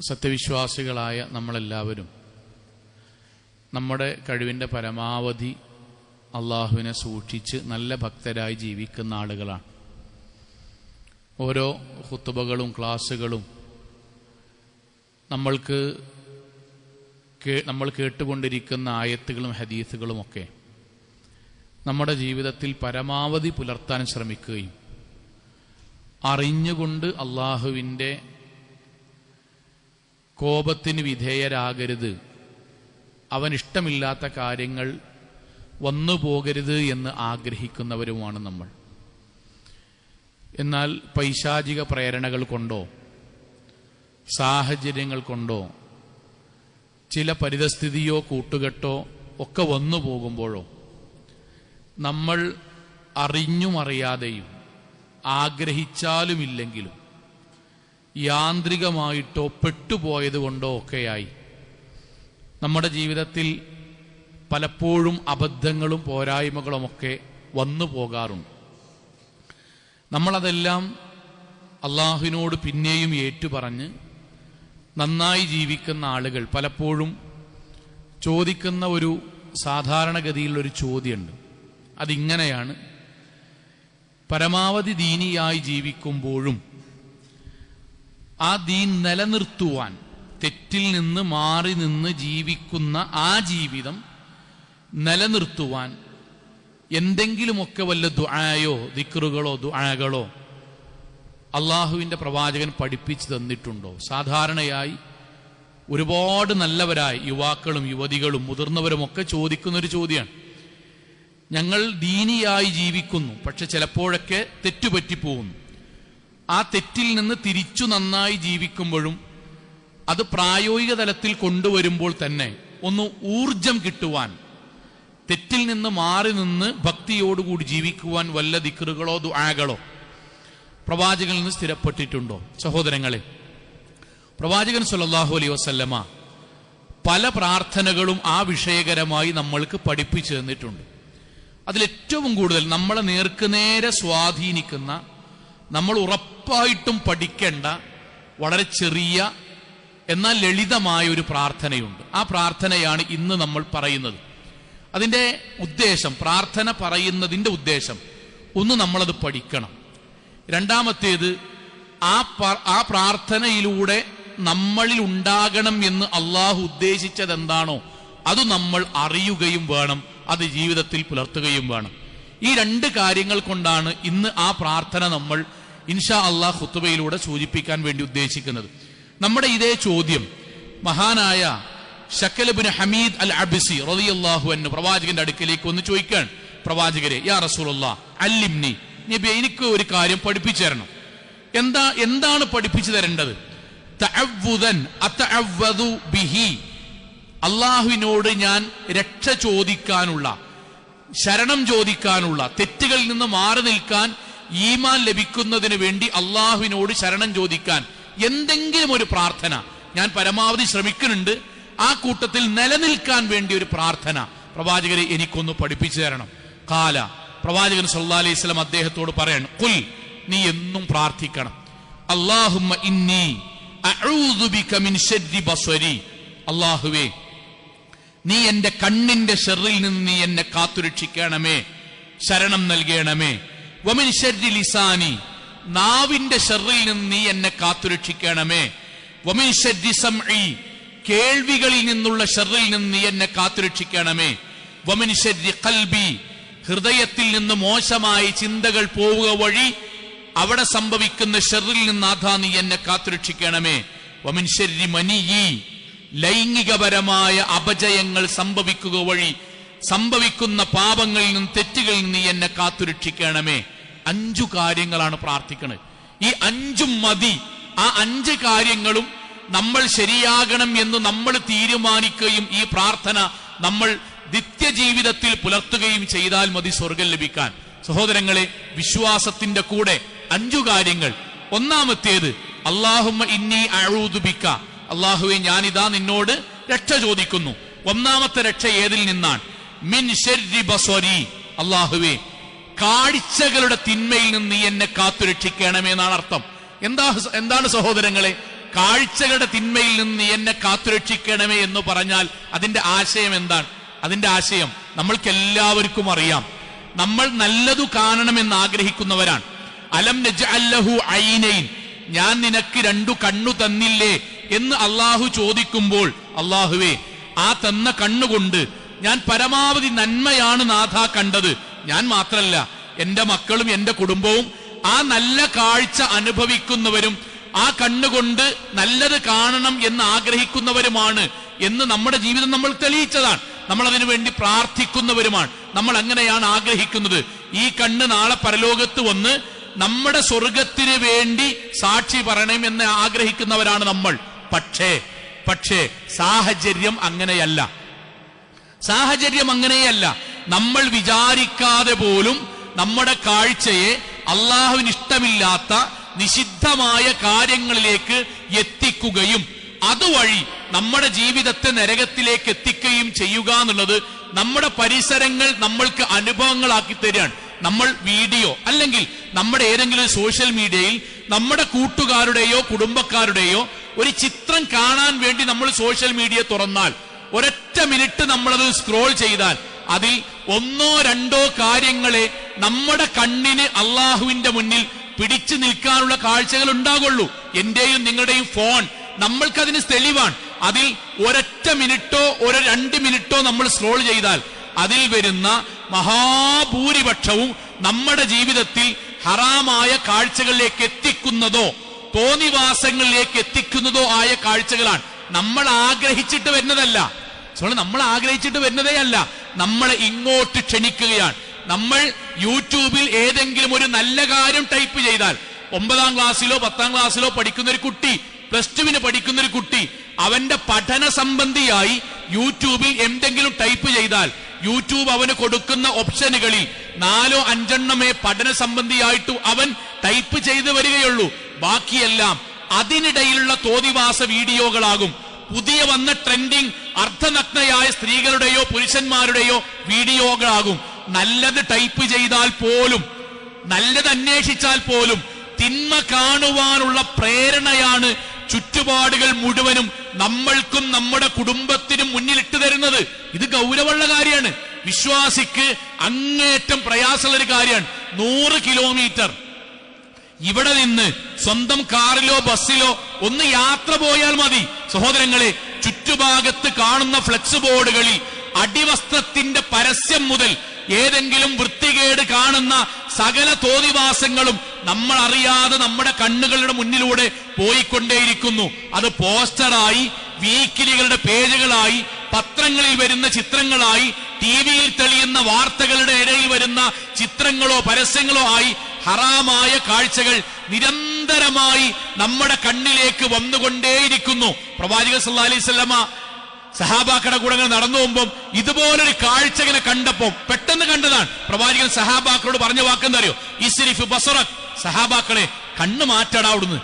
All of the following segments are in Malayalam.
സത്യവിശ്വാസികളായ നമ്മളെല്ലാവരും നമ്മുടെ കഴിവിന്റെ പരമാവധി അള്ളാഹുവിനെ സൂക്ഷിച്ച് നല്ല ഭക്തരായി ജീവിക്കുന്ന ആളുകളാണ്. ഓരോ ഹുത്തുബകളും ക്ലാസ്സുകളും നമ്മൾക്ക് നമ്മൾ കേട്ടുകൊണ്ടിരിക്കുന്ന ആയത്തുകളും ഹദീസുകളും ഒക്കെ നമ്മുടെ ജീവിതത്തിൽ പരമാവധി പുലർത്താൻ ശ്രമിക്കുകയും അറിഞ്ഞുകൊണ്ട് അള്ളാഹുവിന്റെ കോപത്തിന് വിധേയരാകരുത്. അവൻ ഇഷ്ടമില്ലാത്ത കാര്യങ്ങൾ വന്നു പോകരുത് എന്ന് ആഗ്രഹിക്കുന്നവരുമാണ് നമ്മൾ. എന്നാൽ പൈശാചിക പ്രേരണകൾ കൊണ്ടോ സാഹചര്യങ്ങൾ കൊണ്ടോ ചില പരിതസ്ഥിതിയോ കൂട്ടുകെട്ടോ ഒക്കെ വന്നു പോകുമ്പോഴോ നമ്മൾ അറിഞ്ഞുമറിയാതെയും ആഗ്രഹിച്ചാലുമില്ലെങ്കിലും യാന്ത്രികമായിട്ടോ പെട്ടുപോയത് കൊണ്ടോ ഒക്കെയായി. നമ്മുടെ ജീവിതത്തിൽ പലപ്പോഴും അബദ്ധങ്ങളും പോരായ്മകളുമൊക്കെ വന്നു പോകാറുണ്ട്. നമ്മളതെല്ലാം അള്ളാഹുവിനോട് പിന്നെയും ഏറ്റുപറഞ്ഞ് നന്നായി ജീവിക്കുന്ന ആളുകൾ പലപ്പോഴും ചോദിക്കുന്ന ഒരു സാധാരണഗതിയിലുള്ളൊരു ചോദ്യമുണ്ട്. അതിങ്ങനെയാണ്. പരമാവധി ദീനിയായി ജീവിക്കുമ്പോഴും ആ ദീൻ നിലനിർത്തുവാൻ തെറ്റിൽ നിന്ന് മാറി നിന്ന് ജീവിക്കുന്ന ആ ജീവിതം നിലനിർത്തുവാൻ എന്തെങ്കിലുമൊക്കെ വല്ല ദുആയോ ദിക്റുകളോ ദുആകളോ അള്ളാഹുവിന്റെ പ്രവാചകൻ പഠിപ്പിച്ചു തന്നിട്ടുണ്ടോ? സാധാരണയായി ഒരുപാട് നല്ലവരായി യുവാക്കളും യുവതികളും ചോദിക്കുന്ന ഒരു ചോദ്യമാണ് ഞങ്ങൾ ദീനിയായി ജീവിക്കുന്നു പക്ഷെ ചിലപ്പോഴൊക്കെ തെറ്റുപറ്റിപ്പോകുന്നു. ആ തെറ്റിൽ നിന്ന് തിരിച്ചു നന്നായി ജീവിക്കുമ്പോഴും അത് പ്രായോഗിക തലത്തിൽ കൊണ്ടുവരുമ്പോൾ തന്നെ ഒന്ന് ഊർജം കിട്ടുവാൻ തെറ്റിൽ നിന്ന് മാറി നിന്ന് ഭക്തിയോടുകൂടി ജീവിക്കുവാൻ വല്ല ദിക്കറുകളോ ദുആകളോ പ്രവാചകനിൽ നിന്ന് സ്ഥിരപ്പെട്ടിട്ടുണ്ടോ? സഹോദരങ്ങളെ പ്രവാചകൻ സല്ലല്ലാഹു അലൈഹി വസല്ലമ പല പ്രാർത്ഥനകളും ആ വിഷയകരമായി നമ്മൾക്ക് പഠിപ്പിച്ചു തന്നിട്ടുണ്ട്. അതിലേറ്റവും കൂടുതൽ നമ്മളെ നേർക്കുനേരെ സ്വാധീനിക്കുന്ന നമ്മൾ ഉറപ്പായിട്ടും പഠിക്കേണ്ട വളരെ ചെറിയ എന്നാൽ ലളിതമായ ഒരു പ്രാർത്ഥനയുണ്ട്. ആ പ്രാർത്ഥനയാണ് ഇന്ന് നമ്മൾ പറയുന്നത്. അതിന്റെ ഉദ്ദേശം പ്രാർത്ഥന പറയുന്നതിന്റെ ഉദ്ദേശം ഒന്ന് നമ്മളത് പഠിക്കണം. രണ്ടാമത്തേത് ആ ആ പ്രാർത്ഥനയിലൂടെ നമ്മളിൽ ഉണ്ടാകണം എന്ന് അള്ളാഹു ഉദ്ദേശിച്ചത് എന്താണോ അത് നമ്മൾ അറിയുകയും വേണം അത് ജീവിതത്തിൽ പുലർത്തുകയും വേണം. ഈ രണ്ട് കാര്യങ്ങൾ കൊണ്ടാണ് ഇന്ന് ആ പ്രാർത്ഥന നമ്മൾ ഇൻഷാ അള്ളാഹ് ഹുത്തുബയിലൂടെ സൂചിപ്പിക്കാൻ വേണ്ടി ഉദ്ദേശിക്കുന്നത്. നമ്മുടെ ഇതേ ചോദ്യം മഹാനായ ഷക്കലബിന് ഹമീദ് അൽ അബിസി റളിയല്ലാഹു അൻഹു പ്രവാചകന്റെ അടുക്കലേക്ക് ഒന്ന് ചോദിക്കാൻ പ്രവാചകരെ യാ റസൂലുള്ള അല്ലിംനി നബി എനിക്ക് ഒരു കാര്യം പഠിപ്പിച്ചു തരണം എന്താ എന്താണ് പഠിപ്പിച്ചു തരേണ്ടത്? ബിഹി. അള്ളാഹുവിനോട് ഞാൻ രക്ഷ ചോദിക്കാനുള്ള ശരണം ചോദിക്കാനുള്ള തെറ്റുകളിൽ നിന്ന് മാറി നിൽക്കാൻ ഈമാൻ ലഭിക്കുന്നതിന് വേണ്ടി അള്ളാഹുവിനോട് ശരണം ചോദിക്കാൻ എന്തെങ്കിലും ഒരു പ്രാർത്ഥന. ഞാൻ പരമാവധി ശ്രമിക്കുന്നുണ്ട്. ആ കൂട്ടത്തിൽ നിലനിൽക്കാൻ വേണ്ടി ഒരു പ്രാർത്ഥന. പ്രവാചകരെ എനിക്കൊന്ന് പഠിപ്പിച്ചു തരണം. കാല പ്രവാചകൻ സല്ലാ അലൈഹി സ്വലം അദ്ദേഹത്തോട് പറയണം കുൽ നീ എന്നും പ്രാർത്ഥിക്കണം. ഇന്നി അള്ളാഹുവേ നീ എന്റെ കണ്ണിന്റെ ഷെറിൽ നിന്ന് നീ എന്നെ കാത്തുരക്ഷിക്കണമേ. ശരണം നൽകണമേ. വമിൻ ഷർരി ലിസാനി നാവിന്റെ ഷെറിൽ നിന്ന് നീ എന്നെ കാത്തുരക്ഷിക്കണമേ. വമിൻ ഷർരി സംഇ കേൾവികളിൽ നിന്നുള്ള ഷെറിൽ നിന്ന് നീ എന്നെ കാത്തുരക്ഷിക്കണമേ. വമിൻ ഷർരി ഖൽബി ഹൃദയത്തിൽ നിന്ന് മോശമായ ചിന്തകൾ പോവുക വഴി അവിടെ സംഭവിക്കുന്ന ഷെറിൽ നിന്ന് ആധാ നീ എന്നെ കാത്തുരക്ഷിക്കണമേ. വമിൻ ഷർരി മനിയി ലൈംഗികപരമായ അപജയങ്ങൾ സംഭവിക്കുക വഴി സംഭവിക്കുന്ന പാപങ്ങളിൽ നിന്നും തെറ്റുകളിൽ നീ എന്നെ കാത്തുരക്ഷിക്കണമേ. അഞ്ചു കാര്യങ്ങളാണ് പ്രാർത്ഥിക്കുന്നത് ഈ അഞ്ചും മതി. ആ അഞ്ച് കാര്യങ്ങളും നമ്മൾ ശരിയാകണം എന്ന് നമ്മൾ തീരുമാനിക്കുകയും ഈ പ്രാർത്ഥന നമ്മൾ നിത്യജീവിതത്തിൽ പുലർത്തുകയും ചെയ്താൽ മതി സ്വർഗം ലഭിക്കാൻ. സഹോദരങ്ങളെ വിശ്വാസത്തിന്റെ കൂടെ അഞ്ചു കാര്യങ്ങൾ. ഒന്നാമത്തേത് അള്ളാഹുമ്മ ഇന്നി അഴൂതുബിക്ക അള്ളാഹുവെ ഞാനിതാ നിന്നോട് രക്ഷ ചോദിക്കുന്നു. ഒന്നാമത്തെ രക്ഷ ഏതിൽ നിന്നാണ്? മിൻ അള്ളാഹുവേ കാഴ്ചകളുടെ തിന്മയിൽ നിന്ന് നീ എന്നെ കാത്തുരക്ഷിക്കണമേ എന്നാണ് അർത്ഥം. എന്താ എന്താണ് സഹോദരങ്ങളെ? കാഴ്ചകളുടെ തിന്മയിൽ നിന്ന് നീ എന്നെ കാത്തുരക്ഷിക്കണമേ എന്ന് പറഞ്ഞാൽ അതിന്റെ ആശയം എന്താണ്? അതിന്റെ ആശയം നമ്മൾക്ക് എല്ലാവർക്കും അറിയാം. നമ്മൾ നല്ലതു കാണണമെന്ന് ആഗ്രഹിക്കുന്നവരാണ്. അലം അല്ലഹു ഐനൈൻ. ഞാൻ നിനക്ക് രണ്ടു കണ്ണു തന്നില്ലേ എന്ന് അള്ളാഹു ചോദിക്കുമ്പോൾ അള്ളാഹുവേ ആ തന്ന കണ്ണുകൊണ്ട് ഞാൻ പരമാവധി നന്മയാണ് നാഥ കണ്ടത്. ഞാൻ മാത്രല്ല എന്റെ മക്കളും എന്റെ കുടുംബവും ആ നല്ല കാഴ്ച അനുഭവിക്കുന്നവരും ആ കണ്ണുകൊണ്ട് നല്ലത് കാണണം എന്ന് ആഗ്രഹിക്കുന്നവരുമാണ് എന്ന് നമ്മുടെ ജീവിതം നമ്മൾ തെളിയിച്ചതാണ്. നമ്മൾ അതിനു വേണ്ടി പ്രാർത്ഥിക്കുന്നവരുമാണ്. നമ്മൾ അങ്ങനെയാണ് ആഗ്രഹിക്കുന്നത്. ഈ കണ്ണ് നാളെ പരലോകത്ത് വന്ന് നമ്മുടെ സ്വർഗത്തിന് വേണ്ടി സാക്ഷി പറയണം എന്ന് ആഗ്രഹിക്കുന്നവരാണ് നമ്മൾ. പക്ഷേ പക്ഷേ സാഹചര്യം അങ്ങനെയല്ല. സാഹചര്യം അങ്ങനെയല്ല. നമ്മൾ വിചാരിക്കാതെ പോലും നമ്മുടെ കാഴ്ചയെ അള്ളാഹുവിന് ഇഷ്ടമില്ലാത്ത നിഷിദ്ധമായ കാര്യങ്ങളിലേക്ക് എത്തിക്കുകയും അതുവഴി നമ്മുടെ ജീവിതത്തെ നരകത്തിലേക്ക് എത്തിക്കുകയും ചെയ്യുക എന്നുള്ളത് നമ്മുടെ പരിസരങ്ങൾ നമ്മൾക്ക് അനുഭവങ്ങളാക്കി തരികയാണ്. നമ്മൾ വീഡിയോ അല്ലെങ്കിൽ നമ്മുടെ ഏതെങ്കിലും സോഷ്യൽ മീഡിയയിൽ നമ്മുടെ കൂട്ടുകാരുടെയോ കുടുംബക്കാരുടെയോ ഒരു ചിത്രം കാണാൻ വേണ്ടി നമ്മൾ സോഷ്യൽ മീഡിയ തുറന്നാൽ ഒരൊറ്റ മിനിറ്റ് നമ്മളത് സ്ക്രോൾ ചെയ്താൽ അതിൽ ഒന്നോ രണ്ടോ കാര്യങ്ങളെ നമ്മുടെ കണ്ണിന് അള്ളാഹുവിന്റെ മുന്നിൽ പിടിച്ചു നിൽക്കാനുള്ള കാഴ്ചകൾ ഉണ്ടാകുള്ളൂ എന്റെയും നിങ്ങളുടെയും ഫോൺ. നമ്മൾക്കതിന് തെളിവാണ്. അതിൽ ഒരൊറ്റ മിനിറ്റോ ഒരു രണ്ട് മിനിറ്റോ നമ്മൾ സ്ക്രോൾ ചെയ്താൽ അതിൽ വരുന്ന മഹാഭൂരിപക്ഷവും നമ്മുടെ ജീവിതത്തിൽ ഹറാമായ കാഴ്ചകളിലേക്ക് എത്തിക്കുന്നതോ തോന്നിവാസങ്ങളിലേക്ക് എത്തിക്കുന്നതോ ആയ കാഴ്ചകളാണ്. നമ്മൾ ആഗ്രഹിച്ചിട്ട് വരുന്നതല്ല. സോള നമ്മൾ ആഗ്രഹിച്ചിട്ട് വരുന്നതേ അല്ല. നമ്മളെ ഇങ്ങോട്ട് ക്ഷണിക്കുകയാണ്. നമ്മൾ യൂട്യൂബിൽ ഏതെങ്കിലും ഒരു നല്ല കാര്യം ടൈപ്പ് ചെയ്താൽ ഒമ്പതാം ക്ലാസ്സിലോ പത്താം ക്ലാസ്സിലോ പഠിക്കുന്ന ഒരു കുട്ടി പ്ലസ് ടുവിന് പഠിക്കുന്ന ഒരു കുട്ടി അവന്റെ പഠന സംബന്ധിയായി യൂട്യൂബിൽ എന്തെങ്കിലും ടൈപ്പ് ചെയ്താൽ യൂട്യൂബ് അവന് കൊടുക്കുന്ന ഓപ്ഷനുകളിൽ നാലോ അഞ്ചെണ്ണമേ പഠന സംബന്ധിയായിട്ട് അവൻ ടൈപ്പ് ചെയ്ത് വരികയുള്ളൂ. ബാക്കിയെല്ലാം അതിനിടയിലുള്ള തോതിവാസ വീഡിയോകളാകും. പുതിയ വന്ന ട്രെൻഡിങ് അർദ്ധനഗ്നയായ സ്ത്രീകളുടെയോ പുരുഷന്മാരുടെയോ വീഡിയോകളാകും. നല്ലത് ടൈപ്പ് ചെയ്താൽ പോലും നല്ലത് അന്വേഷിച്ചാൽ പോലും തിന്മ കാണുവാനുള്ള പ്രേരണയാണ് ചുറ്റുപാടുകൾ മുഴുവനും നമ്മൾക്കും നമ്മുടെ കുടുംബത്തിനും മുന്നിലിട്ട് തരുന്നത്. ഇത് ഗൗരവമുള്ള കാര്യമാണ്. വിശ്വാസിക്ക് അങ്ങേറ്റം പ്രയാസമുള്ള ഒരു കാര്യമാണ്. നൂറ് കിലോമീറ്റർ ഇവിടെ നിന്ന് സ്വന്തം കാറിലോ ബസ്സിലോ ഒന്ന് യാത്ര പോയാൽ മതി. സഹോദരങ്ങളെ ചുറ്റുഭാഗത്ത് കാണുന്ന ഫ്ലെക്സ് ബോർഡുകളിൽ അടിവസ്ത്രത്തിന്റെ പരസ്യം മുതൽ ഏതെങ്കിലും വൃത്തികേട് കാണുന്ന സകല തോതിവാസങ്ങളും നമ്മൾ അറിയാതെ നമ്മുടെ കണ്ണുകളുടെ മുന്നിലൂടെ പോയിക്കൊണ്ടേയിരിക്കുന്നു. അത് പോസ്റ്ററായി വീക്കിലികളുടെ പേജുകളായി പത്രങ്ങളിൽ വരുന്ന ചിത്രങ്ങളായി ടി വിയിൽ തെളിയുന്ന വാർത്തകളുടെ ഇടയിൽ വരുന്ന ചിത്രങ്ങളോ പരസ്യങ്ങളോ ആയി ഹറാമായ കാഴ്ചകൾ നിരന്തരമായി നമ്മുടെ കണ്ണിലേക്ക് വന്നുകൊണ്ടേയിരിക്കുന്നു. പ്രവാചക സല്ലാ അലൈഹി സ്വല്ലമ സഹാബാക്കളുടെ കൂടെ അങ്ങനെ നടന്നു പോകുമ്പോൾ ഇതുപോലൊരു കാഴ്ച ഇങ്ങനെ കണ്ടപ്പോൾ പെട്ടെന്ന് കണ്ടതാണ്. പ്രവാചകൻ സഹാബാക്കളോട് പറഞ്ഞ വാക്കെന്താ അറിയോ? ഇസ്രിഫ് ബസറക് സഹാബാക്കളെ കണ്ണ് മാറ്റടാ അവിടുന്ന്.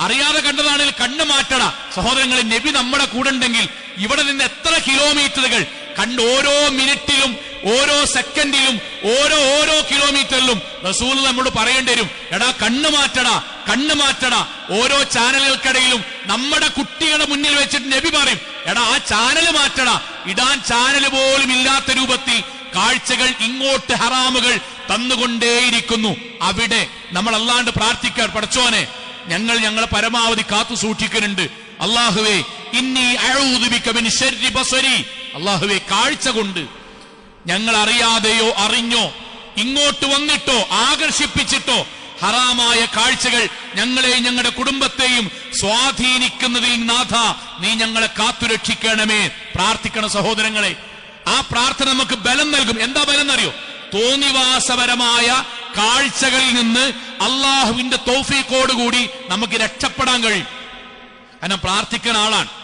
അറിയാതെ കണ്ടതാണെങ്കിൽ കണ്ണ് മാറ്റടാ. സഹോദരങ്ങളെ നബി നമ്മുടെ കൂടെ ഉണ്ടെങ്കിൽ ഇവിടെ നിന്ന് എത്ര കിലോമീറ്ററുകൾ കണ്ട് ഓരോ മിനിറ്റിലും ഓരോ സെക്കൻഡിലും ഓരോ ഓരോ കിലോമീറ്ററിലും റസൂൽ നമ്മോട് പറയേണ്ടി വരും. എടാ കണ്ണ് മാറ്റടാ കണ്ണ് മാറ്റടാ. ഓരോ ചാനലുകൾക്കിടയിലും നമ്മുടെ കുട്ടികളുടെ മുന്നിൽ വെച്ചിട്ട് നബി പറയും. എടാ ആ ചാനൽ മാറ്റടാ. ഇടാൻ ചാനൽ പോലും ഇല്ലാത്ത രൂപത്തിൽ കാഴ്ചകൾ ഇങ്ങോട്ട് ഹറാമുകൾ തന്നുകൊണ്ടേയിരിക്കുന്നു. അവിടെ നമ്മൾ അല്ലാണ്ട് പ്രാർത്ഥിക്കാൻ പഠിച്ചോനെ ഞങ്ങൾ ഞങ്ങളെ പരമാവധി കാത്തു സൂക്ഷിക്കുന്നുണ്ട് അള്ളാഹുവേ ഇന്നി അഴൂതുബിക്ക മിൻ ശർരി ബസരി. അള്ളാഹുവേ കാഴ്ച കൊണ്ട് ഞങ്ങൾ അറിയാതെയോ അറിഞ്ഞോ ഇങ്ങോട്ട് വന്നിട്ടോ ആകർഷിപ്പിച്ചിട്ടോ ഹറാമായ കാഴ്ചകൾ ഞങ്ങളെയും ഞങ്ങളുടെ കുടുംബത്തെയും സ്വാധീനിക്കുന്നതിൽ നാഥ നീ ഞങ്ങളെ കാത്തുരക്ഷിക്കണമേ. പ്രാർത്ഥിക്കണം സഹോദരങ്ങളെ. ആ പ്രാർത്ഥന നമുക്ക് ബലം നൽകും. എന്താ ബലം എന്നറിയോ? തോന്നിവാസപരമായ കാഴ്ചകളിൽ നിന്ന് അള്ളാഹുവിന്റെ തോഫീക്കോടുകൂടി നമുക്ക് രക്ഷപ്പെടാൻ കഴിയും. കാരണം പ്രാർത്ഥിക്കുന്ന ആളാണ്.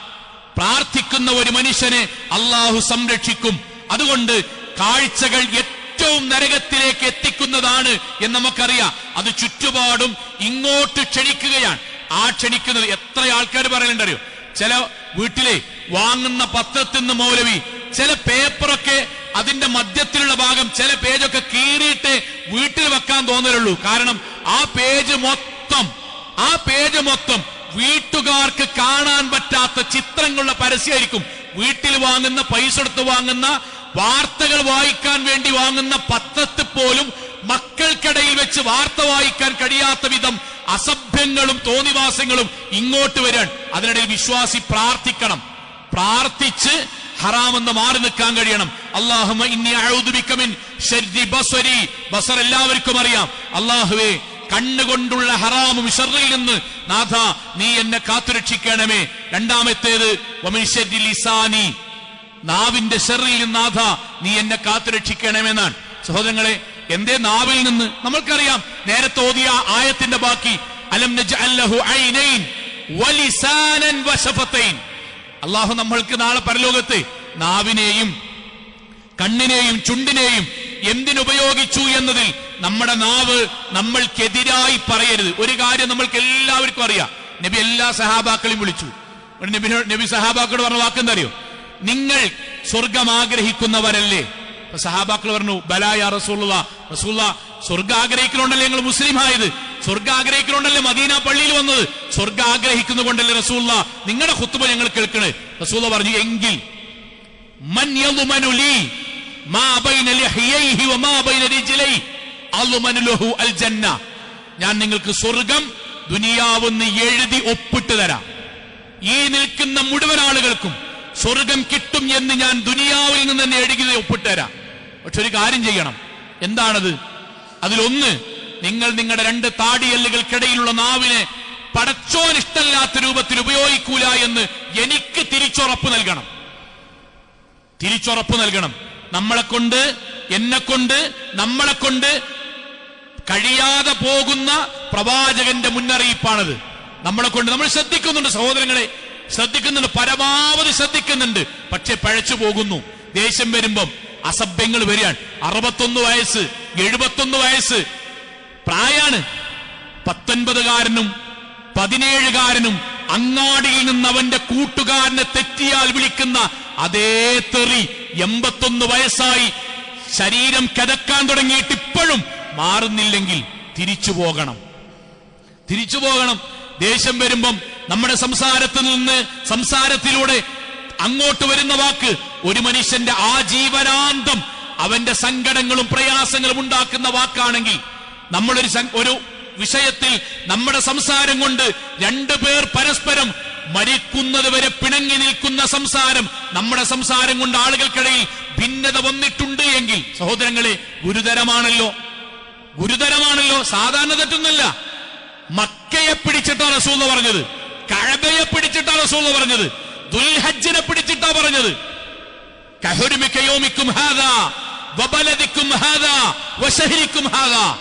പ്രാർത്ഥിക്കുന്ന ഒരു മനുഷ്യനെ അള്ളാഹു സംരക്ഷിക്കും. അതുകൊണ്ട് കാഴ്ചകൾ ഏറ്റവും നരകത്തിലേക്ക് എത്തിക്കുന്നതാണ് എന്ന് നമുക്കറിയാം. അത് ചുറ്റുപാടും ഇങ്ങോട്ട് ക്ഷണിക്കുകയാണ്. ആ ക്ഷണിക്കുന്നത് എത്ര ആൾക്കാർ പറയലുണ്ടറിയോ? ചില വീട്ടിലെ വാങ്ങുന്ന പത്രത്തിൽ നിന്ന് മൗലവി ചില പേപ്പറൊക്കെ അതിന്റെ മധ്യത്തിലുള്ള ഭാഗം ചില പേജൊക്കെ കീറിയിട്ട് വീട്ടിൽ വെക്കാൻ തോന്നലുള്ളൂ. കാരണം ആ പേജ് മൊത്തം ആ പേജ് മൊത്തം വീട്ടുകാർക്ക് കാണാൻ പറ്റാത്ത ചിത്രങ്ങളുടെ പരസ്യമായിരിക്കും. വീട്ടിൽ വാങ്ങുന്ന പൈസ എടുത്ത് വാങ്ങുന്ന വാർത്തകൾ വായിക്കാൻ വേണ്ടി വാങ്ങുന്ന പത്രത്തിൽ പോലും മക്കൾക്കിടയിൽ വെച്ച് വാർത്ത വായിക്കാൻ കഴിയാത്ത വിധം അസഭ്യങ്ങളും തോന്നിവാസങ്ങളും ഇങ്ങോട്ട് വരാൻ അതിനിടയിൽ വിശ്വാസി പ്രാർത്ഥിക്കണം. പ്രാർത്ഥിച്ച് ഹറാമെന്ന് മാറി നിൽക്കാൻ കഴിയണം. അള്ളാഹുമ ഇനി അഊദു മിൻ ശർരി ബസ്വരി ബസർ എല്ലാവർക്കും അറിയാം. അള്ളാഹുവേ കണ്ണുകൊണ്ടുള്ള ഹറാമും ഷറിൽ നിന്ന് നാഥ നീ എന്നെ കാത്തുരക്ഷിക്കണമേ. രണ്ടാമത്തേത് ലിസാനി. നാവിന്റെ ഷെറിൽ നാഥ നീ എന്നെ കാത്തുരക്ഷിക്കണമെന്നാണ്. സഹോദരങ്ങളെ എന്തേ നാവിൽ നിന്ന്? നമ്മൾക്കറിയാം നേരത്തെ ഓതിയ ആയത്തിന്റെ ബാക്കി അലം അള്ളാഹു നമ്മൾക്ക് നാളെ പരലോകത്ത് നാവിനെയും കണ്ണിനെയും ചുണ്ടിനെയും എന്തിനുപയോഗിച്ചു എന്നതിൽ നമ്മുടെ നാവ് നമ്മൾക്കെതിരായി പറയരുത്. ഒരു കാര്യം നമ്മൾക്ക് എല്ലാവർക്കും അറിയാം. നബി എല്ലാ സഹാബാക്കളെയും വിളിച്ചു. നബി നബി സഹാബാക്കളോട് പറഞ്ഞ വാക്കെന്താ അറിയോ? നിങ്ങൾ സ്വർഗം ആഗ്രഹിക്കുന്നവരല്ലേ? സഹാബാക്കൾ പറഞ്ഞു ബലായ റസൂള്ള റസൂള്ള സ്വർഗ ആഗ്രഹിക്കലുണ്ടല്ലേ ഞങ്ങൾ മുസ്ലിം ആയത്? സ്വർഗ ആഗ്രഹിക്കലുണ്ടല്ലേ മദീന പള്ളിയിൽ വന്നത്? സ്വർഗ ആഗ്രഹിക്കുന്നു കൊണ്ടല്ലേ റസൂള്ള നിങ്ങളുടെ കുത്തുബ ഞങ്ങൾ കേൾക്കണേ. റസൂള്ള പറഞ്ഞു എങ്കിൽ മൻ ജന്ന ഞാൻ നിങ്ങൾക്ക് സ്വർഗം ദുനിയാവെന്ന് എഴുതി ഒപ്പിട്ട് തരാം. ഈ നിൽക്കുന്ന മുഴുവൻ ആളുകൾക്കും സ്വർഗം കിട്ടും എന്ന് ഞാൻ ദുനിയാവിൽ നിന്ന് തന്നെ എഴുതി ഒപ്പിട്ട് തരാം. പക്ഷെ ഒരു കാര്യം ചെയ്യണം. എന്താണത്? അതിലൊന്ന് നിങ്ങൾ നിങ്ങളുടെ രണ്ട് താടിയല്ലുകൾക്കിടയിലുള്ള നാവിനെ പടച്ചോൻ ഇഷ്ടമില്ലാത്ത രൂപത്തിൽ ഉപയോഗിക്കൂല എന്ന് എനിക്ക് തിരിച്ചുറപ്പ് നൽകണം. തിരിച്ചുറപ്പ് നൽകണം. നമ്മളെ കൊണ്ട് എന്നെ കൊണ്ട് നമ്മളെ കൊണ്ട് കഴിയാതെ പോകുന്ന പ്രവാചകന്റെ മുന്നറിയിപ്പാണത്. നമ്മളെ കൊണ്ട് നമ്മൾ ശ്രദ്ധിക്കുന്നുണ്ട് സഹോദരങ്ങളെ. ശ്രദ്ധിക്കുന്നുണ്ട് പരമാവധി ശ്രദ്ധിക്കുന്നുണ്ട്. പക്ഷെ പഴച്ചു പോകുന്നു. ദേഷ്യം വരുമ്പം അസഭ്യങ്ങൾ വരികയാണ്. അറുപത്തൊന്ന് വയസ്സ് എഴുപത്തൊന്ന് വയസ്സ്. പ്രായാണ്. പത്തൊൻപതുകാരനും പതിനേഴുകാരനും അങ്ങാടിയിൽ നിന്ന് അവന്റെ കൂട്ടുകാരനെ തെറ്റിയാൽ വിളിക്കുന്ന അതേ തെറി എൺപത്തൊന്ന് വയസ്സായി ശരീരം കിതക്കാൻ തുടങ്ങിയിട്ട് ഇപ്പോഴും മാറുന്നില്ലെങ്കിൽ തിരിച്ചു പോകണം. തിരിച്ചു പോകണം. ദേഷ്യം വരുമ്പം നമ്മുടെ സംസാരത്തിൽ നിന്ന് സംസാരത്തിലൂടെ അങ്ങോട്ട് വരുന്ന വാക്ക് ഒരു മനുഷ്യന്റെ ആ ജീവനാന്തം അവന്റെ സങ്കടങ്ങളും പ്രയാസങ്ങളും ഉണ്ടാക്കുന്ന വാക്കാണെങ്കിൽ നമ്മളൊരു ഒരു വിഷയത്തിൽ നമ്മുടെ സംസാരം കൊണ്ട് രണ്ടു പേർ പരസ്പരം മരിക്കുന്നത് വരെ പിണങ്ങി നിൽക്കുന്ന സംസാരം നമ്മുടെ സംസാരം കൊണ്ട് ആളുകൾക്കിടയിൽ ഭിന്നത വന്നിട്ടുണ്ട് എങ്കിൽ സഹോദരങ്ങളെ ഗുരുതരമാണല്ലോ. ഗുരുതരമാണല്ലോ സാധാരണ തെറ്റൊന്നല്ല മക്കയെ പിടിച്ചിട്ടാ റസൂൽ പറഞ്ഞത്. കഴബയെ പിടിച്ചിട്ടാ റസൂൽ പറഞ്ഞത്. ദുൽഹജ്ജിനെ പിടിച്ചിട്ടാ പറഞ്ഞത്. ഹാദാ വബലദിക്കും ഹാദാ വശഹരിക്കും ഹാദാ.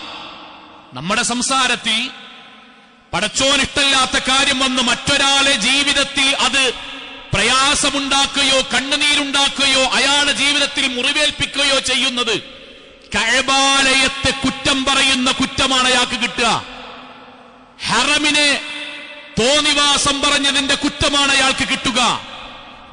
നമ്മുടെ സംസാരത്തിൽ പടച്ചോൻ ഇഷ്ടമില്ലാത്ത കാര്യം വന്ന് മറ്റൊരാളെ ജീവിതത്തിൽ അത് പ്രയാസമുണ്ടാക്കുകയോ കണ്ണുനീരുണ്ടാക്കുകയോ അയാളുടെ ജീവിതത്തിൽ മുറിവേൽപ്പിക്കുകയോ ചെയ്യുന്നത് കഴബാലയത്തെ കുറ്റം പറയുന്ന കുറ്റമാണ് അയാൾക്ക് കിട്ടുക. ഹറമിനെ തോന്നിവാസം പറഞ്ഞതിന്റെ കുറ്റമാണ് അയാൾക്ക് കിട്ടുക.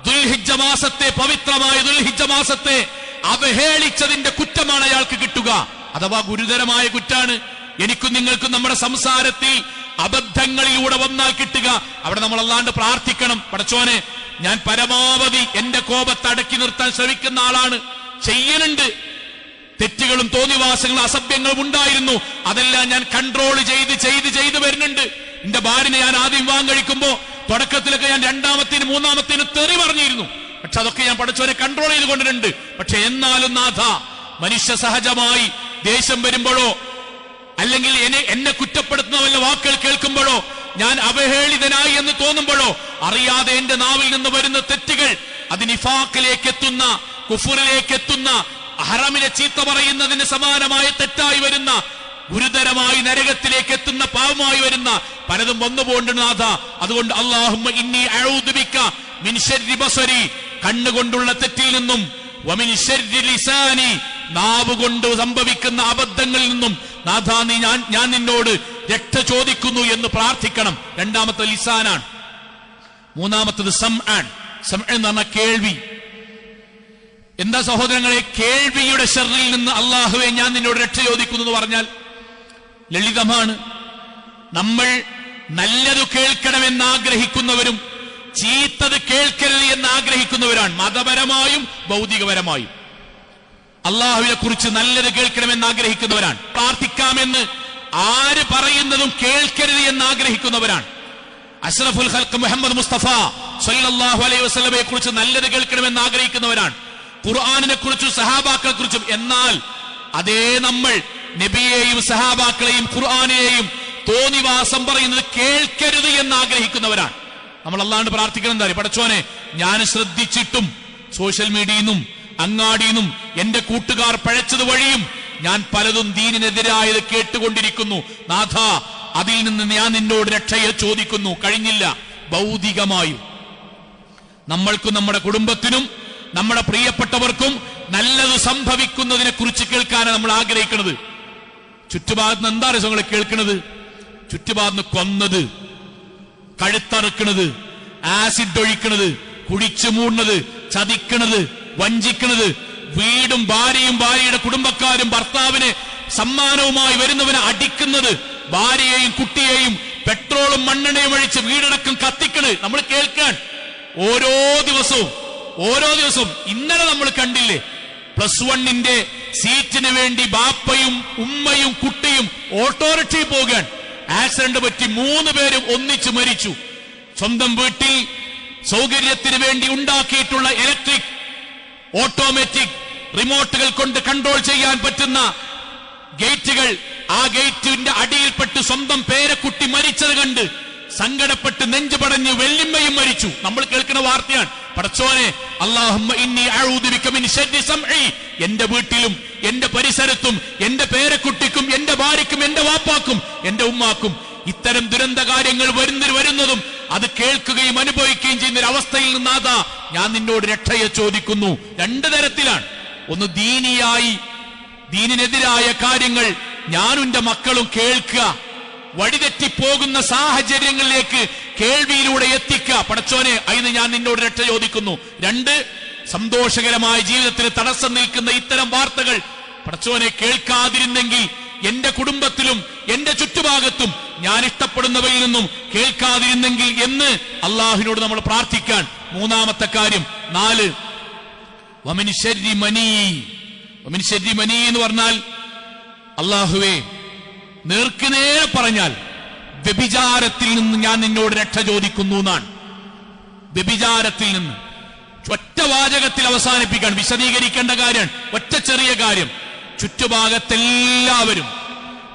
ദുൽഹിജ മാസത്തെ പവിത്രമായ ദുൽഹിജ മാസത്തെ അവഹേളിച്ചതിന്റെ കുറ്റമാണ് അയാൾക്ക് കിട്ടുക. അഥവാ ഗുരുതരമായ കുറ്റാണ്. എനിക്കും നിങ്ങൾക്കും നമ്മുടെ സംസാരത്തിൽ അബദ്ധങ്ങളിലൂടെ വന്നാൽ കിട്ടുക. അവിടെ നമ്മൾ അല്ലാണ്ട് പ്രാർത്ഥിക്കണം. പടച്ചോനെ ഞാൻ പരമാവധി എന്റെ കോപത്തെ അടക്കി നിർത്താൻ ശ്രമിക്കുന്ന ആളാണ്. ചെയ്യലുണ്ട് തെറ്റുകളും തോന്നിവാസങ്ങളും അസഭ്യങ്ങളും ഉണ്ടായിരുന്നു. അതെല്ലാം ഞാൻ കൺട്രോൾ ചെയ്ത് ചെയ്ത് ചെയ്ത് വരുന്നുണ്ട്. എന്റെ ഭാര്യനെ ഞാൻ ആദ്യം വിവാഹം കഴിക്കുമ്പോ തുടക്കത്തിലൊക്കെ ഞാൻ രണ്ടാമത്തേന് മൂന്നാമത്തേന് തെറി പറഞ്ഞിരുന്നു. പക്ഷെ അതൊക്കെ ഞാൻ പഠിച്ചവരെ കൺട്രോൾ ചെയ്ത് കൊണ്ടിട്ടുണ്ട്. പക്ഷെ എന്നാലും നാഥ മനുഷ്യ സഹജമായി ദേഷ്യം വരുമ്പോഴോ അല്ലെങ്കിൽ എന്നെ എന്നെ കുറ്റപ്പെടുത്തുന്ന വല്ല വാക്കുകൾ കേൾക്കുമ്പോഴോ ഞാൻ അവഹേളിതനായി എന്ന് തോന്നുമ്പോഴോ അറിയാതെ എന്റെ നാവിൽ നിന്ന് വരുന്ന തെറ്റുകൾ അത് നിഫാക്കിലേക്ക് എത്തുന്ന കുഫുറിലേക്ക് എത്തുന്ന ഹറമിനെ ചീത്ത പറയുന്നതിന് സമാനമായി തെറ്റായി വരുന്ന ഗുരുതരമായി നരകത്തിലേക്ക് എത്തുന്ന പാവമായി വരുന്ന പലതും വന്നു പോകേണ്ട നാഥ. അതുകൊണ്ട് അള്ളാഹുമ്മ ഇന്നി അഊദുബിക മിൻ ശർരി ബസരി. കണ്ണുകൊണ്ടുള്ള തെറ്റിൽ നിന്നും ലിസാനി. നാവ് കൊണ്ട് സംഭവിക്കുന്ന അബദ്ധങ്ങളിൽ നിന്നും നാഥ നീ ഞാൻ ഞാൻ നിന്നോട് രക്ഷ ചോദിക്കുന്നു എന്ന് പ്രാർത്ഥിക്കണം. രണ്ടാമത്തെ ലിസാനാണ്. മൂന്നാമത്തത് സം ആൻ സം എന്ന് പറഞ്ഞ കേൾവി. എന്താ സഹോദരങ്ങളെ കേൾവിയുടെ ഷെറിൽ നിന്ന് അള്ളാഹുവെ ഞാൻ നിന്നോട് രക്ഷ ചോദിക്കുന്നു എന്ന് പറഞ്ഞാൽ ലളിതമാണ്. നമ്മൾ നല്ലത് കേൾക്കണമെന്ന് ആഗ്രഹിക്കുന്നവരും ചീത്തത് കേൾക്കരുത് എന്ന് ആഗ്രഹിക്കുന്നവരാണ്. മതപരമായും ഭൗതികപരമായും. അള്ളാഹുവിനെ കുറിച്ച് നല്ലത് കേൾക്കണമെന്ന് ആഗ്രഹിക്കുന്നവരാണ്. പ്രാർത്ഥിക്കാമെന്ന് ആര് പറയുന്നതും കേൾക്കരുത് എന്ന് ആഗ്രഹിക്കുന്നവരാണ്. അഷ്റഫുൽ ഹൽക്ക് മുഹമ്മദ് മുസ്തഫ സല്ലല്ലാഹു അലൈഹി വസല്ലമയെ കുറിച്ച് നല്ലത് കേൾക്കണമെന്ന് ആഗ്രഹിക്കുന്നവരാണ്. ഖുർആാനിനെ കുറിച്ചും സഹാബാക്കളെ കുറിച്ചും എന്നാൽ അതേ നമ്മൾ നബിയെയും സഹാബാക്കളെയും ഖുർആാനെയും തോന്നിവാസം പറയുന്നത് കേൾക്കരുത് എന്ന് ആഗ്രഹിക്കുന്നവരാണ് നമ്മൾ അല്ലാണ്ട് പ്രാർത്ഥിക്കണം എന്താ അറിയോ? പടച്ചോനെ ഞാൻ ശ്രദ്ധിച്ചിട്ടും സോഷ്യൽ മീഡിയയിൽ നിന്നും അങ്ങാടിയിൽ നിന്നും എന്റെ കൂട്ടുകാർ പഴച്ചത് വഴിയും ഞാൻ പലതും ദീനിനെതിരായത് കേട്ടുകൊണ്ടിരിക്കുന്നു. നാഥ അതിൽ നിന്ന് ഞാൻ നിന്നോട് രക്ഷയെ ചോദിക്കുന്നു. കഴിഞ്ഞില്ല. ഭൗതികമായും. നമ്മൾക്കും നമ്മുടെ കുടുംബത്തിനും നമ്മുടെ പ്രിയപ്പെട്ടവർക്കും നല്ലത് സംഭവിക്കുന്നതിനെ കുറിച്ച് കേൾക്കാനാണ് നമ്മൾ ആഗ്രഹിക്കുന്നത്. ചുറ്റുപാടുന്ന എന്താ രസങ്ങൾ കേൾക്കുന്നത്? ചുറ്റുപാടുന്ന് കൊന്നത് കഴുത്തറുക്കണത് ആസിഡ് ഒഴിക്കണത് കുടിച്ചു മൂടുന്നത് ചതിക്കണത് വഞ്ചിക്കണത് വീടും ഭാര്യയും ഭാര്യയുടെ കുടുംബക്കാരും ഭർത്താവിനെ സമ്മാനവുമായി വരുന്നവനെ അടിക്കുന്നത് ഭാര്യയെയും കുട്ടിയെയും പെട്രോളും മണ്ണെണ്ണയും ഒഴിച്ച് വീടടക്കം കത്തിക്കണ്. നമ്മൾ കേൾക്കാൻ ഓരോ ദിവസവും ഓരോ ദിവസവും. ഇന്നലെ നമ്മൾ കണ്ടില്ലേ? പ്ലസ് വണ്ണിന്റെ സീറ്റിന് വേണ്ടി ബാപ്പയും ഉമ്മയും കുട്ടിയും ഓട്ടോറിക്ഷയിൽ പോകാൻ ആക്സിഡന്റ് പറ്റി മൂന്ന് പേരും ഒന്നിച്ചു മരിച്ചു. സ്വന്തം വീട്ടിൽ സൗകര്യത്തിന് വേണ്ടി ഉണ്ടാക്കിയിട്ടുള്ള ഇലക്ട്രിക് ഓട്ടോമാറ്റിക് റിമോട്ടുകൾ കൊണ്ട് കൺട്രോൾ ചെയ്യാൻ പറ്റുന്ന ഗേറ്റുകൾ ആ ഗേറ്റിന്റെ അടിയിൽപ്പെട്ട് സ്വന്തം പേരക്കുട്ടി മരിച്ചത് കണ്ട് സങ്കടപ്പെട്ട് നെഞ്ചു പടഞ്ഞ് വെല്ലിമ്മയും മരിച്ചു. നമ്മൾ കേൾക്കുന്ന വാർത്തയാണ്. പടച്ചോനെ എന്റെ വീട്ടിലും എന്റെ പരിസരത്തും എന്റെ പേരക്കുട്ടിക്കും എന്റെ ഭാര്യക്കും എന്റെ വാപ്പാക്കും എന്റെ ഉമ്മാക്കും ഇത്തരം ദുരന്ത കാര്യങ്ങൾ വരുന്ന വരുന്നതും അത് കേൾക്കുകയും അനുഭവിക്കുകയും ചെയ്യുന്ന ഒരു അവസ്ഥയിൽ നിന്നാതാ ഞാൻ നിന്നോട് രക്ഷയെ ചോദിക്കുന്നു. രണ്ട് തരത്തിലാണ്. ഒന്ന് ദീനിയായി ദീനിനെതിരായ കാര്യങ്ങൾ ഞാനും എന്റെ മക്കളും കേൾക്കുക. വഴിതെറ്റിപ്പോകുന്ന സാഹചര്യങ്ങളിലേക്ക് കേൾവിയിലൂടെ എത്തിക്കുക. പടച്ചോനെ അതിന് ഞാൻ നിന്നോട് രക്ഷ ചോദിക്കുന്നു. രണ്ട് സന്തോഷകരമായ ജീവിതത്തിന് തടസ്സം നിൽക്കുന്ന ഇത്തരം വാർത്തകൾ പടച്ചോനെ കേൾക്കാതിരുന്നെങ്കിൽ എന്റെ കുടുംബത്തിലും എന്റെ ചുറ്റുഭാഗത്തും ഞാൻ ഇഷ്ടപ്പെടുന്നവയിൽ നിന്നും കേൾക്കാതിരുന്നെങ്കിൽ എന്ന് അള്ളാഹുവിനോട് നമ്മൾ പ്രാർത്ഥിക്കാൻ. മൂന്നാമത്തെ കാര്യം നാല് വമിൻ ശരി മനി. വമിൻ ശരി മനി എന്ന് പറഞ്ഞാൽ അള്ളാഹുവേ നേർക്കുനേരെ പറഞ്ഞാൽ വ്യഭിചാരത്തിൽ നിന്ന് ഞാൻ നിന്നോട് രക്ഷ ചോദിക്കുന്നു എന്നാണ്. വ്യഭിചാരത്തിൽ നിന്ന്. ഒറ്റ വാചകത്തിൽ അവസാനിപ്പിക്കാൻ വിശദീകരിക്കേണ്ട കാര്യം ഒറ്റ ചെറിയ കാര്യം. ചുറ്റുഭാഗത്തെല്ലാവരും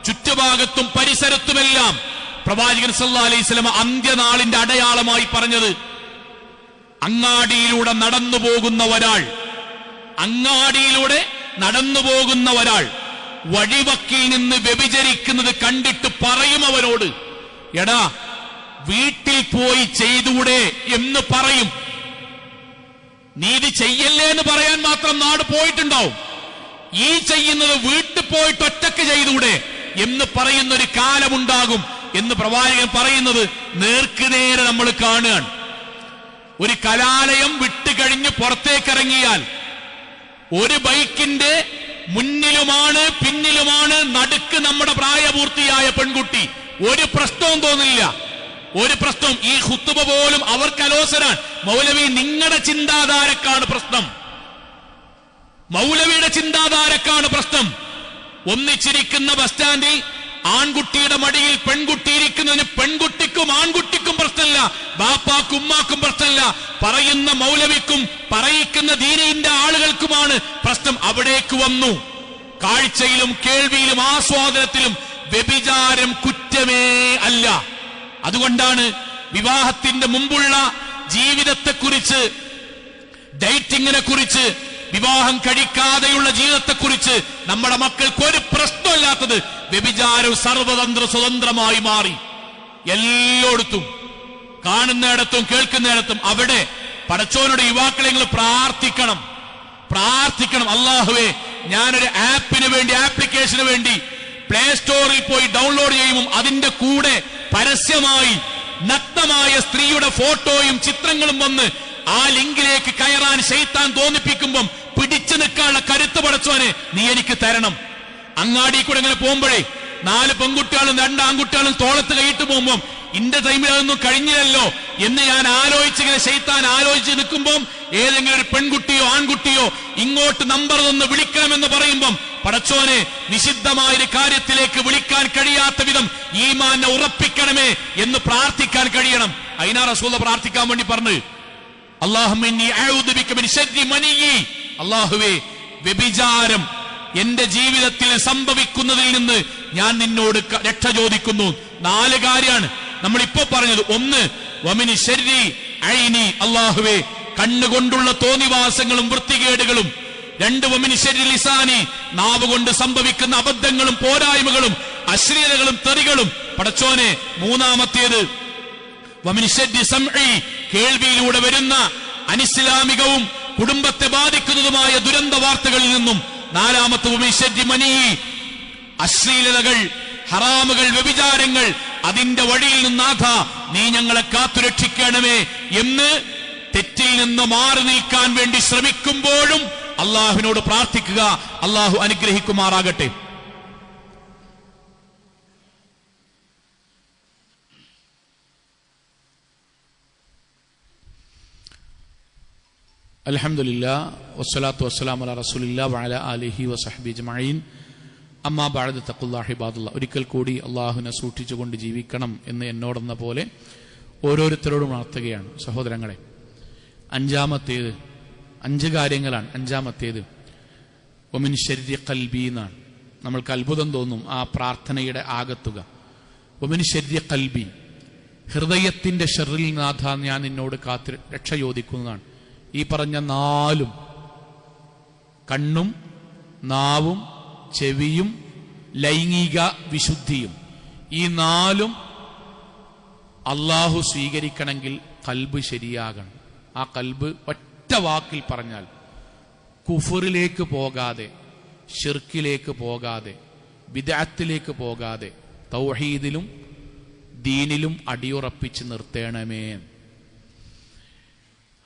ചുറ്റുഭാഗത്തും പരിസരത്തുമെല്ലാം പ്രവാചകൻ സല്ലാ അലൈഹി സ്വലമ അന്ത്യനാളിന്റെ അടയാളമായി പറഞ്ഞത് അങ്ങാടിയിലൂടെ നടന്നു പോകുന്ന ഒരാൾ അങ്ങാടിയിലൂടെ നടന്നു പോകുന്ന ഒരാൾ വഴിവക്കിൽ നിന്ന് വ്യഭിചരിക്കുന്നത് കണ്ടിട്ട് പറയും അവരോട് എടാ വീട്ടിൽ പോയി ചെയ്തൂടെ എന്ന് പറയും. നീതി ചെയ്യല്ലേ എന്ന് പറയാൻ മാത്രം നാട് പോയിട്ടുണ്ടാവും. ഈ ചെയ്യുന്നത് വീട്ടിൽ പോയിട്ട് ഒറ്റയ്ക്ക് ചെയ്തൂടെ എന്ന് പറയുന്ന ഒരു കാലമുണ്ടാകും എന്ന് പ്രവാചകൻ പറയുന്നത് നേർക്കുനേരെ നമ്മൾ കാണുകയാണ്. ഒരു കലാലയം വിട്ടുകഴിഞ്ഞ് പുറത്തേക്കിറങ്ങിയാൽ ഒരു ബൈക്കിന്റെ മുന്നിലുമാണ് പിന്നിലുമാണ് നടുക്ക് നമ്മുടെ പ്രായപൂർത്തിയായ പെൺകുട്ടി. ഒരു പ്രശ്നവും തോന്നില്ല. ഒരു പ്രശ്നവും ഈ ഹുത്തുബ പോലും അവർക്ക് അലോസരാൻ മൗലവി നിങ്ങളുടെ ചിന്താധാരക്കാണ് പ്രശ്നം. മൗലവിയുടെ ചിന്താധാരക്കാണ് പ്രശ്നം. ഒന്നിച്ചിരിക്കുന്ന ബസ് സ്റ്റാൻഡിൽ ആൺകുട്ടിയുടെ മടിയിൽ പെൺകുട്ടി ഇരിക്കുന്നതിന് പെൺകുട്ടിക്കും ആൺകുട്ടിക്കും പ്രശ്നമില്ല. ബാപ്പാക്കും ഉമ്മാക്കും പ്രശ്നമില്ല. പറയുന്ന മൗലവിക്കും പറയിക്കുന്ന ദീനയിന്റെ ആളുകൾക്കുമാണ് പ്രശ്നം. അവിടേക്ക് വന്നു. കാഴ്ചയിലും കേൾവിയിലും ആസ്വാദനത്തിലും വ്യഭിചാരം കുറ്റമേ അല്ല. അതുകൊണ്ടാണ് വിവാഹത്തിന്റെ മുമ്പുള്ള ജീവിതത്തെക്കുറിച്ച് ഡേറ്റിങ്ങിനെ കുറിച്ച് വിവാഹം കഴിക്കാതെയുള്ള ജീവിതത്തെക്കുറിച്ച് നമ്മുടെ മക്കൾക്ക് ഒരു പ്രശ്നമില്ലാത്തത്. വ്യഭിചാരം സർവതന്ത്ര സ്വതന്ത്രമായി മാറി. എല്ലായിടത്തും കാണുന്നിടത്തും കേൾക്കുന്നിടത്തും അവിടെ പടച്ചോനോട് യുവാക്കളെ നിങ്ങൾ പ്രാർത്ഥിക്കണം. പ്രാർത്ഥിക്കണം. അള്ളാഹുവേ ഞാനൊരു ആപ്പിന് വേണ്ടി ആപ്ലിക്കേഷന് വേണ്ടി പ്ലേ സ്റ്റോറിൽ പോയി ഡൗൺലോഡ് ചെയ്യുമ്പോൾ അതിന്റെ കൂടെ പരസ്യമായി നഗ്നമായ സ്ത്രീയുടെ ഫോട്ടോയും ചിത്രങ്ങളും വന്ന് ആ ലിങ്കിലേക്ക് കയറാൻ ശൈത്താൻ തോന്നിപ്പിക്കുമ്പം പിടിച്ചു നിൽക്കാനുള്ള കരുത്ത് പടച്ചോനെ നീ എനിക്ക് തരണം. അങ്ങാടി കൂടെ ഇങ്ങനെ പോകുമ്പോഴേ നാല് പെൺകുട്ടികളും രണ്ട് ആൺകുട്ടികളും തോളത്ത് കൈയിട്ട് പോകുമ്പോൾ ഇന്റെ ടൈമിൽ അതൊന്നും കഴിഞ്ഞില്ലല്ലോ എന്ന് ഞാൻ ആലോചിച്ചിങ്ങനെ ശൈത്താൻ ആലോചിച്ച് നിൽക്കുമ്പോൾ ഏതെങ്കിലും ഒരു പെൺകുട്ടിയോ ആൺകുട്ടിയോ ഇങ്ങോട്ട് നമ്പർ ഒന്ന് വിളിക്കണമെന്ന് പറയുമ്പം പടച്ചോനെ നിഷിദ്ധമായ ഒരു കാര്യത്തിലേക്ക് വിളിക്കാൻ കഴിയാത്ത വിധം ഈമാനെ ഉറപ്പിക്കണമേ എന്ന് പ്രാർത്ഥിക്കാൻ കഴിയണം. അയിനാ റസൂല പ്രാർത്ഥിക്കാൻ വേണ്ടി പറഞ്ഞു അള്ളാഹു അള്ളാഹുവേ വ്യഭിചാരം എന്റെ ജീവിതത്തിൽ സംഭവിക്കുന്നതിൽ നിന്ന് ഞാൻ നിന്നോട് രക്ഷ ചോദിക്കുന്നു. നാല് കാര്യമാണ്. നമ്മൾ ഇപ്പോ പറഞ്ഞത്. ഒന്ന് വമിനി ശരി അഴിനി അള്ളാഹുവേ കണ്ണുകൊണ്ടുള്ള തോന്നിവാസങ്ങളും വൃത്തികേടുകളും. രണ്ട് വമിനി ശരി ലിസാനി നാവ് കൊണ്ട് സംഭവിക്കുന്ന അബദ്ധങ്ങളും പോരായ്മകളും അശ്ലീലകളും തെറികളും. പടച്ചോനെ മൂന്നാമത്തേത് വമിനിഷദ്ദി സംഇ, കേൾവിയിലൂടെ വരുന്ന അനിസ്ലാമികവും കുടുംബത്തെ ബാധിക്കുന്നതുമായ ദുരന്ത വാർത്തകളിൽ നിന്നും നാലാമത്തെ മനി. അശ്ലീലതകൾ ഹറാമുകൾ വ്യഭിചാരങ്ങൾ അതിന്റെ വഴിയിൽ നിന്നാഥ നീ ഞങ്ങളെ കാത്തുരക്ഷിക്കണമേ എന്ന് തെറ്റിൽ നിന്ന് മാറി നിൽക്കാൻ വേണ്ടി ശ്രമിക്കുമ്പോഴും അള്ളാഹുവിനോട് പ്രാർത്ഥിക്കുക. അള്ളാഹു അനുഗ്രഹിക്കുമാറാകട്ടെ. അലഹമുല്ല വസ്സലാത്തു വസ്സലാം അല റസൂലില്ല വാല ആലിഹി വസഹബി ജമീൻ അമ്മാ ബഅദ് തക്കുല്ലാഹിബാദുള്ള ഒരിക്കൽ കൂടി അള്ളാഹുവിനെ സൂക്ഷിച്ചുകൊണ്ട് ജീവിക്കണം എന്ന് എന്നോടെന്ന പോലെ ഓരോരുത്തരോടും ഉണർത്തുകയാണ്. സഹോദരങ്ങളെ അഞ്ചാമത്തേത് അഞ്ച് കാര്യങ്ങളാണ്. അഞ്ചാമത്തേത് ഒമിൻ ശരീര കൽബി എന്നാണ്. നമ്മൾക്ക് അത്ഭുതം തോന്നും ആ പ്രാർത്ഥനയുടെ ആകത്തുക. ഒമിൻ ശരീര കൽബി ഹൃദയത്തിന്റെ ഷെറിൽ നാഥ ഞാൻ നിന്നോട് കാത്തി രക്ഷ ചോദിക്കുന്നതാണ്. ഈ പറഞ്ഞ നാലും കണ്ണും നാവും ചെവിയും ലൈംഗിക വിശുദ്ധിയും. ഈ നാലും അള്ളാഹു സ്വീകരിക്കണമെങ്കിൽ കൽബ് ശരിയാകണം. ആ കൽബ് ഒറ്റ വാക്കിൽ പറഞ്ഞാൽ കുഫറിലേക്ക് പോകാതെ ഷിർക്കിലേക്ക് പോകാതെ വിദാത്തിലേക്ക് പോകാതെ തൗഹീദിലും ദീനിലും അടിയുറപ്പിച്ച് നിർത്തേണമേ.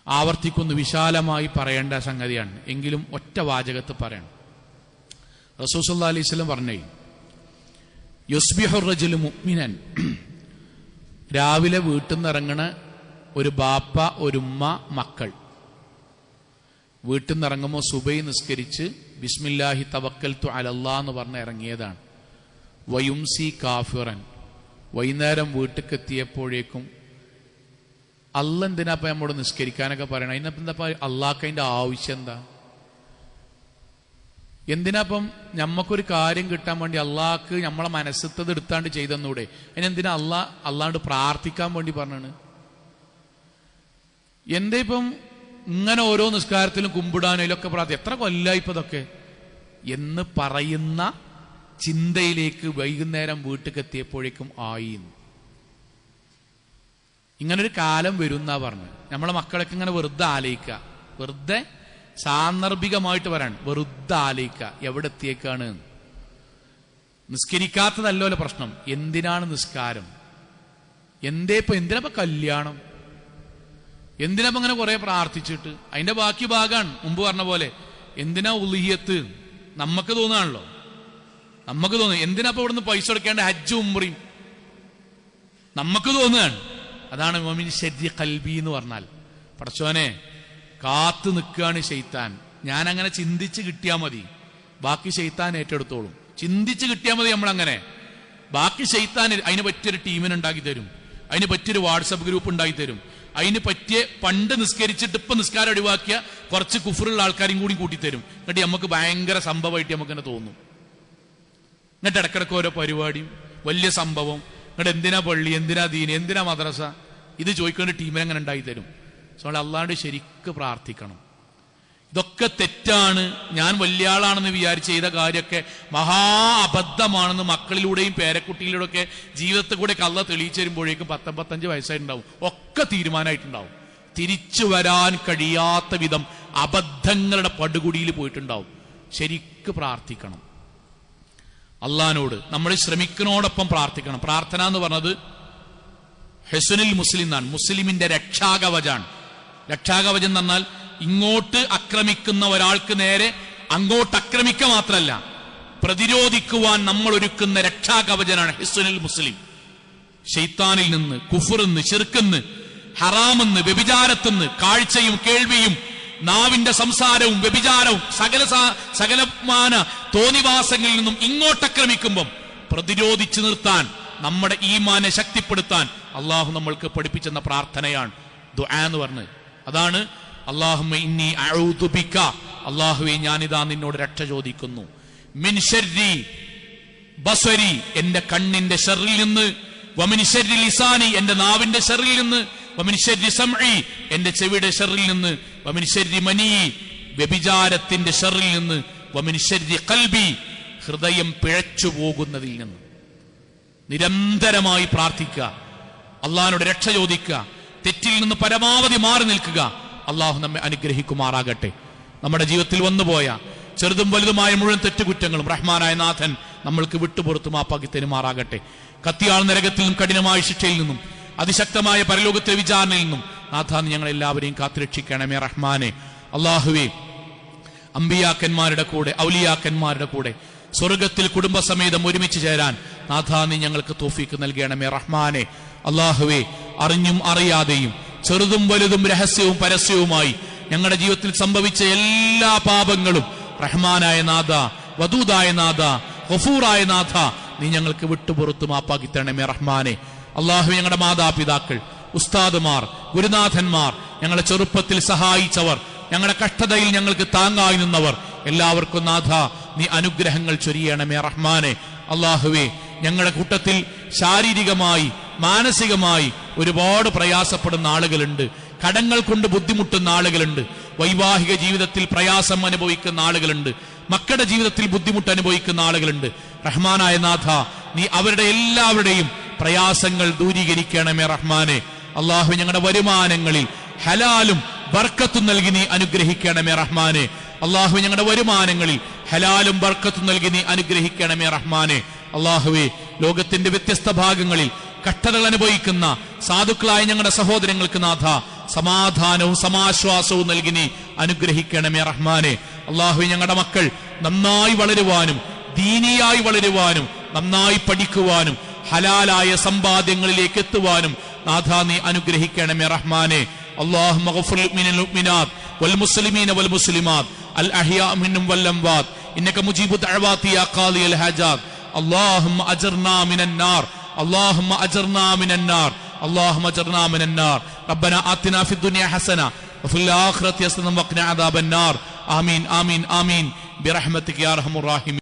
ആവർത്തിക്കുന്നു വിശാലമായി പറയേണ്ട സംഗതിയാണ്. എങ്കിലും ഒറ്റ വാചകത്ത് പറയണം. റസൂസല്ലാ അലൈഹി സ്വലം പറഞ്ഞേ യുസ്ബിഹുറജുൽ മുഅ്മിനൻ. രാവിലെ വീട്ടിൽ നിന്നിറങ്ങണ ഒരു ബാപ്പ ഒരുമ്മ മക്കൾ. വീട്ടിൽ നിന്നിറങ്ങുമ്പോൾ സുബൈ നിസ്കരിച്ച് ബിസ്മില്ലാഹി തവക്കൽ തു അലല്ലാ എന്ന് പറഞ്ഞ് ഇറങ്ങിയതാണ്. വയുംസി കാഫിറൻ. വൈകുന്നേരം വീട്ടിൽ എത്തിയപ്പോഴേക്കും അല്ല എന്തിനാപ്പ നമ്മോട് നിസ്കരിക്കാനൊക്കെ പറയണം? അതിനപ്പം എന്താ അള്ളാഹ്ക്ക് ആവശ്യം എന്താ? എന്തിനാപ്പം ഞമ്മക്കൊരു കാര്യം കിട്ടാൻ വേണ്ടി അള്ളാഹ്ക്ക് നമ്മളെ മനസ്സത്തത് എടുത്താണ്ട് ചെയ്തെന്നൂടെ? അതിനെന്തിനാ അള്ളാ അള്ളാണ്ട് പ്രാർത്ഥിക്കാൻ വേണ്ടി പറഞ്ഞാണ്? എന്തേ ഇപ്പം ഇങ്ങനെ ഓരോ നിസ്കാരത്തിലും കുമ്പിടാനും ഒക്കെ പ്രാർത്ഥി എത്ര കൊല്ലായി ഇപ്പൊ ഇതൊക്കെ? എന്ന് പറയുന്ന ചിന്തയിലേക്ക് വൈകുന്നേരം വീട്ടിൽ എത്തിയപ്പോഴേക്കും ആയി എന്ന്. ഇങ്ങനൊരു കാലം വരും എന്നാ പറഞ്ഞു നമ്മളെ മക്കളൊക്കെ ഇങ്ങനെ വെറുതെ ആലയിക്കുക വെറുതെ സാന്ദർഭികമായിട്ട് പറയാണ്. വെറുതെ ആലയിക്കുക എവിടെ എത്തിയേക്കാണ്. നിസ്കരിക്കാത്തതല്ലോ പ്രശ്നം. എന്തിനാണ് നിസ്കാരം? എന്തേ ഇപ്പൊ എന്തിനാ ഇപ്പൊ കല്യാണം? എന്തിനാ ഇങ്ങനെ കുറെ പ്രാർത്ഥിച്ചിട്ട്? അതിന്റെ ബാക്കി ഭാഗമാണ് മുമ്പ് പറഞ്ഞ പോലെ. എന്തിനാ ഉലിയത്ത് നമുക്ക് തോന്നുകയാണല്ലോ നമുക്ക് തോന്നുന്നു. എന്തിനാ ഇപ്പൊ ഇവിടുന്ന് പൈസ കൊടുക്കേണ്ട ഹജ്ജ് ഉമ്പറിയും നമുക്ക് തോന്നുകയാണ്. അതാണ് മോമിൻ ശരി കൽബി എന്ന് പറഞ്ഞാൽ. പടച്ചോനെ കാത്തു നിൽക്കുകയാണ് ഷെയ്ത്താൻ ഞാൻ അങ്ങനെ ചിന്തിച്ച് കിട്ടിയാൽ മതി. ബാക്കി ഷെയ്ത്താൻ ഏറ്റെടുത്തോളും. ചിന്തിച്ച് കിട്ടിയാൽ മതി നമ്മളങ്ങനെ. ബാക്കി ഷെയ്ത്താൻ അതിന് പറ്റിയൊരു ടീമിനെ ഉണ്ടാക്കി തരും. അതിന് പറ്റിയൊരു വാട്സപ്പ് ഗ്രൂപ്പ് ഉണ്ടാക്കി തരും. അതിന് പറ്റിയ പണ്ട് നിസ്കരിച്ചിട്ട് ഇപ്പൊ നിസ്കാരം ഒഴിവാക്കിയ കുറച്ച് കുഫറുള്ള ആൾക്കാരും കൂടി കൂട്ടിത്തരും. എന്നിട്ട് നമുക്ക് ഭയങ്കര സംഭവമായിട്ട് നമുക്ക് തന്നെ തോന്നും. എന്നിട്ട് ഇടക്കിടക്ക് ഓരോ പരിപാടിയും. വലിയ സംഭവം. എന്നിട്ട് എന്തിനാ പള്ളി? എന്തിനാ ദീൻ? എന്തിനാ മദ്രസ? ഇത് ചോദിക്കേണ്ട ടീമിനെ അങ്ങനെ ഉണ്ടായി തരും? സോ അള്ളാണ്ട് ശരിക്ക് പ്രാർത്ഥിക്കണം. ഇതൊക്കെ തെറ്റാണ്. ഞാൻ വലിയ ആളാണെന്ന് വിചാരിച്ച് ചെയ്ത കാര്യമൊക്കെ മഹാ അബദ്ധമാണെന്ന് മക്കളിലൂടെയും പേരക്കുട്ടിയിലൂടെ ഒക്കെ ജീവിതത്തിൽ കൂടെ കള്ള തെളിയിച്ചു വരുമ്പോഴേക്കും പത്തൊമ്പത്തഞ്ച് വയസ്സായിട്ടുണ്ടാവും. ഒക്കെ തീരുമാനമായിട്ടുണ്ടാവും. തിരിച്ചു വരാൻ കഴിയാത്ത വിധം അബദ്ധങ്ങളുടെ പടുകുടിയിൽ പോയിട്ടുണ്ടാവും. ശരിക്ക് പ്രാർത്ഥിക്കണം. അള്ളഹാനോട് നമ്മൾ ശ്രമിക്കുന്നതോടൊപ്പം പ്രാർത്ഥിക്കണം. പ്രാർത്ഥന എന്ന് പറഞ്ഞത് ഹെസുനിൽ മുസ്ലിം എന്നാണ്. മുസ്ലിമിന്റെ രക്ഷാകവചാണ്. രക്ഷാകവചം പറഞ്ഞാൽ ഇങ്ങോട്ട് ആക്രമിക്കുന്ന ഒരാൾക്ക് നേരെ അങ്ങോട്ട് ആക്രമിക്കുക മാത്രമല്ല പ്രതിരോധിക്കുവാൻ നമ്മൾ ഒരുക്കുന്ന രക്ഷാകവചനാണ് ഹിസുനിൽ മുസ്ലിം. ഷെയ്ത്താനിൽ നിന്ന് കുഫറിന്ന് ചെറുക്കുന്ന് ഹറാമെന്ന് വ്യഭിചാരത്തുനിന്ന് കാഴ്ചയും കേൾവിയും നാവിന്റെ സംസാരവും വ്യഭിചാരവും സകല സകലമാന തോന്നിവാസങ്ങളിൽ നിന്നും ഇങ്ങോട്ടക്രമിക്കുമ്പം പ്രതിരോധിച്ചു നിർത്താൻ നമ്മുടെ ഈമാനെ ശക്തിപ്പെടുത്താൻ അള്ളാഹു നമ്മൾക്ക് പഠിപ്പിച്ചെന്ന പ്രാർത്ഥനയാണ് ദുആ എന്ന് പറഞ്ഞത്. അതാണ് അള്ളാഹുമ്മ ഇന്നി അഊദു ബിക. അള്ളാഹുവെ ഞാനിതാ നിന്നോട് രക്ഷ ചോദിക്കുന്നു. മിൻ ശർരി ബസ്വരി എന്റെ കണ്ണിന്റെ ഷെറിൽ നിന്ന്. വമിനിശരി ലിസാനി എന്റെ നാവിന്റെ ഷെറിൽ നിന്ന്. വമിനിശരി സംഇ എന്റെ ചെവിയുടെ ഷെറിൽ നിന്ന്. വമിനിശരി മനി വ്യഭിചാരത്തിന്റെ ഷറിൽ നിന്ന് വമിനിശരി കൽബി ഹൃദയം പിഴച്ചു പോകുന്നതിൽ നിന്ന്. നിരന്തരമായി പ്രാർത്ഥിക്കുക അള്ളാഹിനോട് രക്ഷ ചോദിക്കുക തെറ്റിൽ നിന്ന് പരമാവധി മാറി നിൽക്കുക. അള്ളാഹു നമ്മെ അനുഗ്രഹിക്കുമാറാകട്ടെ. നമ്മുടെ ജീവിതത്തിൽ വന്നുപോയ ചെറുതും വലുതുമായ മുഴുവൻ തെറ്റുകുറ്റങ്ങളും റഹ്മാനായ നാഥൻ നമ്മൾക്ക് വിട്ടുപുറത്തും മാപ്പാക്കി തെരുമാറാകട്ടെ കത്തിയാൾ നരകത്തിൽ നിന്നും കഠിനമായ ശിക്ഷയിൽ നിന്നും അതിശക്തമായ പരലോകത്തെ വിചാരണയിൽ നിന്നും നാഥ ഞങ്ങൾ എല്ലാവരെയും കാത്തുരക്ഷിക്കണമേ റഹ്മാനെ. അള്ളാഹുവേ അമ്പിയാക്കന്മാരുടെ കൂടെ ഔലിയാക്കന്മാരുടെ കൂടെ സ്വർഗത്തിൽ കുടുംബസമേതം ഒരുമിച്ച് ചേരാൻ നാഥാ നീ ഞങ്ങൾക്ക് തോഫീക്ക് നൽകണമേ റഹ്മാനെ. അള്ളാഹുവേ അറിഞ്ഞും അറിയാതെയും ചെറുതും വലുതും രഹസ്യവും പരസ്യവുമായി ഞങ്ങളുടെ ജീവിതത്തിൽ സംഭവിച്ച എല്ലാ പാപങ്ങളും റഹ്മാനായ നാഥ വദൂദായ നാഥ ഹഫൂറായ നാഥ നീ ഞങ്ങൾക്ക് വിട്ടുപുറത്ത് മാപ്പാക്കി തരണമേ റഹ്മാനെ. അള്ളാഹു ഞങ്ങളുടെ മാതാപിതാക്കൾ ഉസ്താദുമാർ ഗുരുനാഥന്മാർ ഞങ്ങളെ ചെറുപ്പത്തിൽ സഹായിച്ചവർ ഞങ്ങളുടെ കഷ്ടതയിൽ ഞങ്ങൾക്ക് താങ്ങായി നിന്നവർ എല്ലാവർക്കും നാഥ നീ അനുഗ്രഹങ്ങൾ ചൊരിയണമേ റഹ്മാനെ. അള്ളാഹുവേ ഞങ്ങളുടെ കൂട്ടത്തിൽ ശാരീരികമായി മാനസികമായി ഒരുപാട് പ്രയാസപ്പെടുന്ന ആളുകളുണ്ട്. കടങ്ങൾ കൊണ്ട് ബുദ്ധിമുട്ടുന്ന ആളുകളുണ്ട്. വൈവാഹിക ജീവിതത്തിൽ പ്രയാസം അനുഭവിക്കുന്ന ആളുകളുണ്ട്. മക്കളുടെ ജീവിതത്തിൽ ബുദ്ധിമുട്ട് അനുഭവിക്കുന്ന ആളുകളുണ്ട്. റഹ്മാനായ നാഥ നീ അവരുടെ എല്ലാവരുടെയും പ്രയാസങ്ങൾ ദൂരീകരിക്കണമേ റഹ്മാനെ. അള്ളാഹു ഞങ്ങളുടെ വരുമാനങ്ങളിൽ ഹലാലും ബർക്കത്തും നൽകി നീ അനുഗ്രഹിക്കണമേ റഹ്മാനെ. അള്ളാഹു ഞങ്ങളുടെ വരുമാനങ്ങളിൽ ഹലാലും ബർക്കത്തും നൽകി നീ അനുഗ്രഹിക്കണമേ റഹ്മാനെ. അള്ളാഹുവെ ലോകത്തിന്റെ വ്യത്യസ്ത ഭാഗങ്ങളിൽ കഷ്ടതകൾ അനുഭവിക്കുന്ന സാധുക്കളായ ഞങ്ങളുടെ സഹോദരങ്ങൾക്ക് നാഥ സമാധാനവും സമാശ്വാസവും നൽകി നീ അനുഗ്രഹിക്കണമേ റഹ്മാനെ. അള്ളാഹു ഞങ്ങളുടെ മക്കൾ നന്നായി വളരുവാനും ദീനിയായി വളരുവാനും നന്നായി പഠിക്കുവാനും ഹലാലായ സമ്പാദ്യങ്ങളിലേക്ക് എത്തുവാനും നാഥ നീ അനുഗ്രഹിക്കണമേ റഹ്മാനെ اللهم اغفر للمؤمنين والمؤمنات والمسلمين والمسلمات الأحياء منهم والأموات إنك مجيب دعوات يا قاضي الحاجات اللهم أجرنا من النار اللهم أجرنا من النار اللهم أجرنا من النار ربنا آتنا في الدنيا حسنة وفي الآخرة حسنة وقنا عذاب النار آمين آمين آمين برحمتك يا أرحم الراحمين